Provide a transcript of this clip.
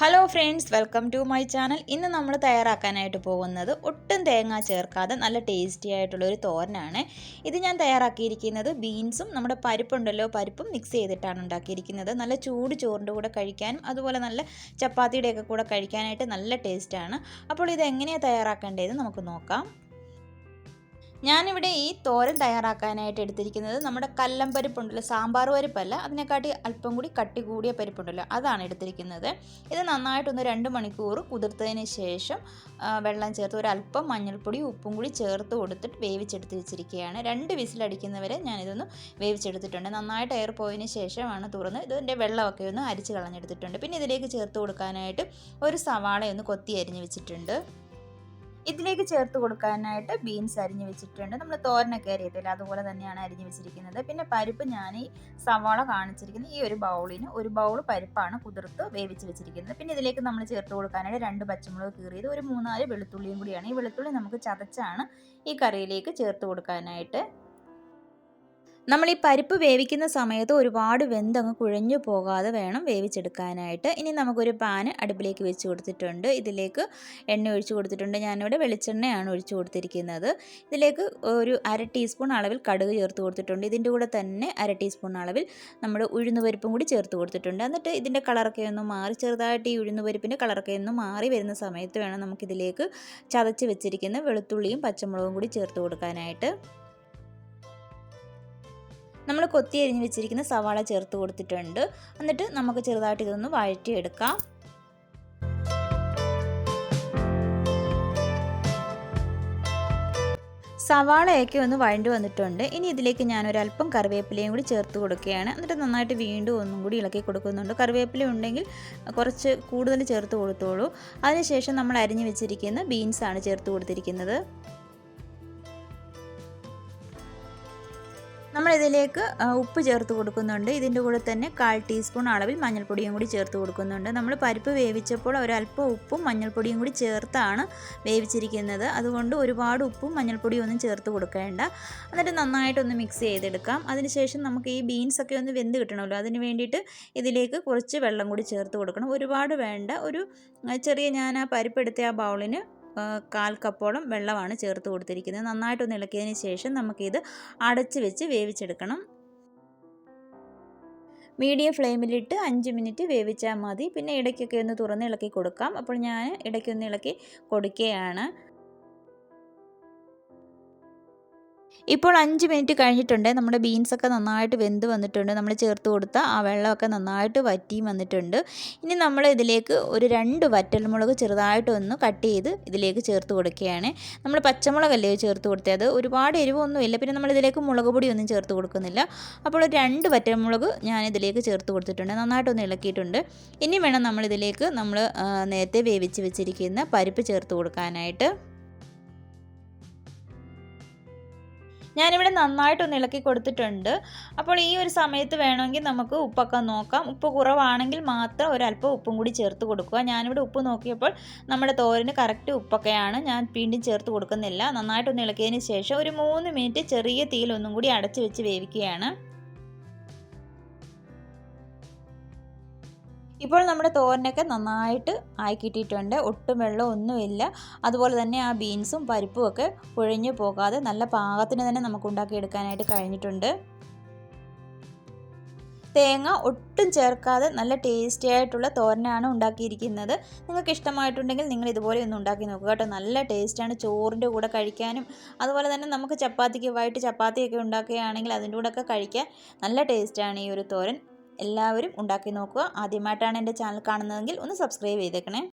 Hello friends welcome to my channel ഇന്ന് നമ്മൾ തയ്യാറാക്കാനായിട്ട് പോകുന്നത് ഒട്ടും തേങ്ങ ചേർക്കാതെ നല്ല ടേസ്റ്റി ആയിട്ടുള്ള ഒരു തോരനാണ്. ഇത് ഞാൻ തയ്യാറാക്കിയിരിക്കുന്നത് ബീൻസും നമ്മുടെ പരിപ്പുണ്ടല്ലോ പരിപ്പും മിക്സ് ചെയ്തിട്ടാണ് ഉണ്ടാക്കിയിരിക്കുന്നത്. നല്ല ചൂട് ചോറിന്റെ കൂടെ കഴിക്കാനും അതുപോലെ നല്ല ചപ്പാത്തിയുടെയൊക്കെ കൂടെ കഴിക്കാനായിട്ട് നല്ല ടേസ്റ്റാണ് അപ്പോൾ ഇത് എങ്ങനെയാണ് തയ്യാറാക്കേണ്ടതെന്ന് നമുക്ക് നോക്കാം. ഞാനിവിടെ ഈ തോരൻ തയ്യാറാക്കാനായിട്ട് എടുത്തിരിക്കുന്നത് നമ്മുടെ കല്ലം പരിപ്പുണ്ടല്ലോ സാമ്പാർ പരിപ്പല്ല അതിനെക്കാട്ടി അല്പം കൂടി കട്ടി കൂടിയ പരിപ്പുണ്ടല്ലോ അതാണ് എടുത്തിരിക്കുന്നത്. ഇത് നന്നായിട്ടൊന്ന് രണ്ട് മണിക്കൂർ കുതിർത്തതിന് ശേഷം വെള്ളം ചേർത്ത് ഒരു അല്പം മഞ്ഞൾപ്പൊടി ഉപ്പും കൂടി ചേർത്ത് കൊടുത്തിട്ട് വേവിച്ചെടുത്ത് വെച്ചിരിക്കുകയാണ്. രണ്ട് വിസിലടിക്കുന്നവരെ ഞാനിതൊന്ന് വേവിച്ചെടുത്തിട്ടുണ്ട്. നന്നായിട്ട് എയർ പോയതിന് ശേഷമാണ് തുറന്ന് ഇതിന്റെ വെള്ളമൊക്കെ ഒന്ന് അരിച്ച് കളഞ്ഞെടുത്തിട്ടുണ്ട്. പിന്നെ ഇതിലേക്ക് ചേർത്ത് കൊടുക്കാനായിട്ട് ഒരു സവാളയൊന്ന് കൊത്തി അരിഞ്ഞ് വെച്ചിട്ടുണ്ട്. ഇതിലേക്ക് ചേർത്ത് കൊടുക്കാനായിട്ട് ബീൻസ് അരിഞ്ഞു വെച്ചിട്ടുണ്ട്. നമ്മൾ തോരനൊക്കെ അരിയത്തില്ല? അതുപോലെ തന്നെയാണ് അരിഞ്ഞു വെച്ചിരിക്കുന്നത്. പിന്നെ പരിപ്പ് ഞാൻ ഈ സവാള കാണിച്ചിരിക്കുന്ന ഈ ഒരു ബൗളിന് ഒരു ബൗൾ പരിപ്പാണ് കുതിർത്ത് വേവിച്ച് വെച്ചിരിക്കുന്നത്. പിന്നെ ഇതിലേക്ക് നമ്മൾ ചേർത്ത് കൊടുക്കാനായിട്ട് രണ്ട് പച്ചമുളക് കീറിയത് ഒരു മൂന്നാൽ വെളുത്തുള്ളിയും കൂടിയാണ്. ഈ വെളുത്തുള്ളി നമുക്ക് ചതച്ചാണ് ഈ കറിയിലേക്ക് ചേർത്ത് കൊടുക്കാനായിട്ട് നമ്മൾ ഈ പരിപ്പ് വേവിക്കുന്ന സമയത്ത് ഒരുപാട് വെന്തങ്ങ് കുഴഞ്ഞു പോകാതെ വേണം വേവിച്ചെടുക്കാനായിട്ട്. ഇനി നമുക്കൊരു പാന് അടുപ്പിലേക്ക് വെച്ച് കൊടുത്തിട്ടുണ്ട്. ഇതിലേക്ക് എണ്ണ ഒഴിച്ചു കൊടുത്തിട്ടുണ്ട്. ഞാനിവിടെ വെളിച്ചെണ്ണയാണ് ഒഴിച്ചു കൊടുത്തിരിക്കുന്നത്. ഇതിലേക്ക് ഒരു അര ടീസ്പൂൺ അളവിൽ കടുക് ചേർത്ത് കൊടുത്തിട്ടുണ്ട്. ഇതിന്റെ കൂടെ തന്നെ അര ടീസ്പൂൺ അളവിൽ നമ്മൾ ഉഴുന്നുപരിപ്പും കൂടി ചേർത്ത് കൊടുത്തിട്ടുണ്ട്. എന്നിട്ട് ഇതിന്റെ കളറൊക്കെ ഒന്ന് മാറി ചെറുതായിട്ട് ഈ ഉഴുന്നുപരിപ്പിന്റെ കളറൊക്കെ ഒന്ന് മാറി വരുന്ന സമയത്ത് വേണം നമുക്കിതിലേക്ക് ചതച്ച് വെച്ചിരിക്കുന്ന വെളുത്തുള്ളിയും പച്ചമുളകും കൂടി ചേർത്ത് കൊടുക്കാനായിട്ട്. നമ്മൾ കൊത്തി അരിഞ്ഞ് വെച്ചിരിക്കുന്ന സവാള ചേർത്ത് കൊടുത്തിട്ടുണ്ട്. എന്നിട്ട് നമുക്ക് ചെറുതായിട്ട് ഇതൊന്ന് വഴറ്റിയെടുക്കാം. സവാളയൊക്കെ ഒന്ന് വഴണ്ടു വന്നിട്ടുണ്ട്. ഇനി ഇതിലേക്ക് ഞാൻ ഒരല്പം കറിവേപ്പിലയും കൂടി ചേർത്ത് കൊടുക്കുകയാണ്. എന്നിട്ട് നന്നായിട്ട് വീണ്ടും ഒന്നും കൂടി ഇളക്കി കൊടുക്കുന്നുണ്ട്. കറിവേപ്പില ഉണ്ടെങ്കിൽ കുറച്ച് കൂടുതൽ ചേർത്ത് കൊടുത്തോളൂ. അതിനുശേഷം നമ്മൾ അരിഞ്ഞു വെച്ചിരിക്കുന്ന ബീൻസാണ് ചേർത്ത് കൊടുത്തിരിക്കുന്നത്. നമ്മളിതിലേക്ക് ഉപ്പ് ചേർത്ത് കൊടുക്കുന്നുണ്ട്. ഇതിന്റെ കൂടെ തന്നെ കാൽ ടീസ്പൂൺ അളവിൽ മഞ്ഞൾപ്പൊടിയും കൂടി ചേർത്ത് കൊടുക്കുന്നുണ്ട്. നമ്മൾ പരിപ്പ് വേവിച്ചപ്പോൾ ഒരല്പം ഉപ്പും മഞ്ഞൾപ്പൊടിയും കൂടി ചേർത്താണ് വേവിച്ചിരിക്കുന്നത്. അതുകൊണ്ട് ഒരുപാട് ഉപ്പും മഞ്ഞൾപ്പൊടിയും ഒന്നും ചേർത്ത് കൊടുക്കേണ്ട. എന്നിട്ട് നന്നായിട്ടൊന്ന് മിക്സ് ചെയ്തെടുക്കാം. അതിനുശേഷം നമുക്ക് ഈ ബീൻസൊക്കെ ഒന്ന് വെന്ത് കിട്ടണമല്ലോ. അതിന് വേണ്ടിയിട്ട് ഇതിലേക്ക് കുറച്ച് വെള്ളം കൂടി ചേർത്ത് കൊടുക്കണം. ഒരുപാട് വേണ്ട. ഒരു ചെറിയ ഞാൻ ആ പരിപ്പെടുത്ത ആ ബൗളിന് കാൽ കപ്പോളം വെള്ളമാണ് ചേർത്ത് കൊടുത്തിരിക്കുന്നത്. നന്നായിട്ടൊന്ന് ഇളക്കിയതിന് ശേഷം നമുക്കിത് അടച്ച് വെച്ച് വേവിച്ചെടുക്കണം. മീഡിയം ഫ്ലെയിമിലിട്ട് അഞ്ച് മിനിറ്റ് വേവിച്ചാൽ മതി. പിന്നെ ഇടയ്ക്കൊക്കെ ഒന്ന് തുറന്ന് ഇളക്കി കൊടുക്കാം. അപ്പോൾ ഞാൻ ഇടയ്ക്കൊന്ന് ഇളക്കി കൊടുക്കുകയാണ്. ഇപ്പോൾ അഞ്ച് മിനിറ്റ് കഴിഞ്ഞിട്ടുണ്ട്. നമ്മുടെ ബീൻസൊക്കെ നന്നായിട്ട് വെന്ത് വന്നിട്ടുണ്ട്. നമ്മൾ ചേർത്ത് കൊടുത്ത ആ വെള്ളമൊക്കെ നന്നായിട്ട് വറ്റിയും വന്നിട്ടുണ്ട്. ഇനി നമ്മൾ ഇതിലേക്ക് ഒരു രണ്ട് വറ്റൽമുളക് ചെറുതായിട്ടൊന്ന് കട്ട് ചെയ്ത് ഇതിലേക്ക് ചേർത്ത് കൊടുക്കുകയാണ്. നമ്മൾ പച്ചമുളകല്ലേ ചേർത്ത് കൊടുത്തത്? ഒരുപാട് എരിവൊന്നുമില്ല. പിന്നെ നമ്മൾ ഇതിലേക്ക് മുളക് പൊടിയൊന്നും ചേർത്ത് കൊടുക്കുന്നില്ല. അപ്പോൾ രണ്ട് വറ്റൽമുളക് ഞാൻ ഇതിലേക്ക് ചേർത്ത് കൊടുത്തിട്ടുണ്ട്. നന്നായിട്ടൊന്ന് ഇളക്കിയിട്ടുണ്ട്. ഇനി വേണം നമ്മളിതിലേക്ക് നമ്മൾ നേരത്തെ വേവിച്ച് വെച്ചിരിക്കുന്ന പരിപ്പ് ചേർത്ത് കൊടുക്കാനായിട്ട്. ഞാനിവിടെ നന്നായിട്ടൊന്ന് ഇളക്കി കൊടുത്തിട്ടുണ്ട്. അപ്പോൾ ഈ ഒരു സമയത്ത് വേണമെങ്കിൽ നമുക്ക് ഉപ്പൊക്കെ നോക്കാം. ഉപ്പ് കുറവാണെങ്കിൽ മാത്രം ഒരല്പം ഉപ്പും കൂടി ചേർത്ത് കൊടുക്കുക. ഞാനിവിടെ ഉപ്പ് നോക്കിയപ്പോൾ നമ്മുടെ തോരന് കറക്റ്റ് ഉപ്പൊക്കെയാണ്. ഞാൻ വീണ്ടും ചേർത്ത് കൊടുക്കുന്നില്ല. നന്നായിട്ടൊന്ന് ഇളക്കിയതിന് ശേഷം ഒരു മൂന്ന് മിനിറ്റ് ചെറിയ തീയിൽ ഒന്നും കൂടി അടച്ചു വെച്ച് വേവിക്കുകയാണ്. ഇപ്പോൾ നമ്മുടെ തോരനൊക്കെ നന്നായിട്ട് ആയി കിട്ടിയിട്ടുണ്ട് ഒട്ടും വെള്ളം ഒന്നുമില്ല. അതുപോലെ തന്നെ ആ ബീൻസും പരിപ്പും ഒക്കെ കുഴഞ്ഞു പോകാതെ നല്ല പാകത്തിന് തന്നെ നമുക്ക് ഉണ്ടാക്കിയെടുക്കാനായിട്ട് കഴിഞ്ഞിട്ടുണ്ട്. തേങ്ങ ഒട്ടും ചേർക്കാതെ നല്ല ടേസ്റ്റി ആയിട്ടുള്ള തോരനാണ് ഉണ്ടാക്കിയിരിക്കുന്നത്. നിങ്ങൾക്ക് ഇഷ്ടമായിട്ടുണ്ടെങ്കിൽ നിങ്ങൾ ഇതുപോലെ ഒന്ന് ഉണ്ടാക്കി നോക്കുക കേട്ടോ. നല്ല ടേസ്റ്റാണ് ചോറിന്റെ കൂടെ കഴിക്കാനും അതുപോലെ തന്നെ നമുക്ക് ചപ്പാത്തിക്ക് വൈകിട്ട് ചപ്പാത്തിയൊക്കെ ഉണ്ടാക്കുകയാണെങ്കിൽ അതിന്റെ ഒക്കെ കഴിക്കാൻ നല്ല ടേസ്റ്റാണ് ഈ ഒരു തോരൻ. എല്ലാവരും ഉണ്ടാക്കി നോക്കുക. ആദ്യമായിട്ടാണ് എന്റെ ചാനൽ കാണുന്നതെങ്കിൽ ഒന്ന് സബ്സ്ക്രൈബ് ചെയ്തേക്കണേ.